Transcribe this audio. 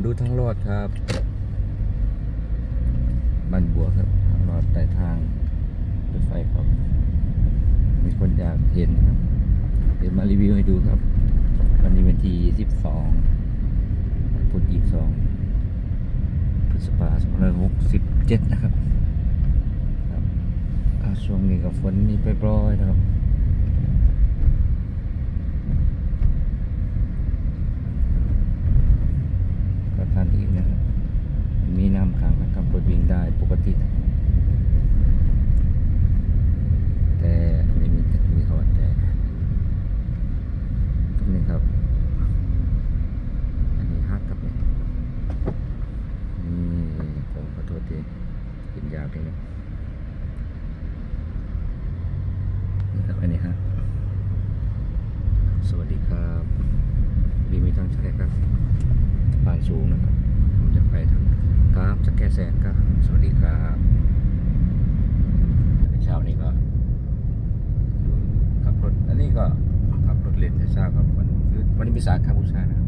มาดูทางรอดครับบันบัวครับทางรอดใต้ทางรถไฟครับ มีคนอยากเห็นครับ เดี๋ยวมารีวิวให้ดูครับ วันนี้วันที่12พุธ22พฤษภาคม2567นะครับ ครับช่วงนี้กับฝนนี่ปล่อยๆนะครับ ก็ทันอีกนะครับ มีน้ำขังนะครับรถวิ่งได้ ปกตินะแต่ไม่มีแต่มีเขาแต่ตรงนี้ครับ อันนี้ฮักครับเนี่ยนี่ผมขอโทษทีกินยาวไปนะนี่ครับอันนี้ฮะสวัสดีครับมีมีทางใช้ครับสะพานสูงนะครับ ผมจะไปทางกราฟสแกแสนครับ สวัสดีครับในเช้านี้ก็ขับรถ อันนี้ก็ขับรถ เล่นแต่เช้าครับวันวันนี้มีสาขาบูชานะครับ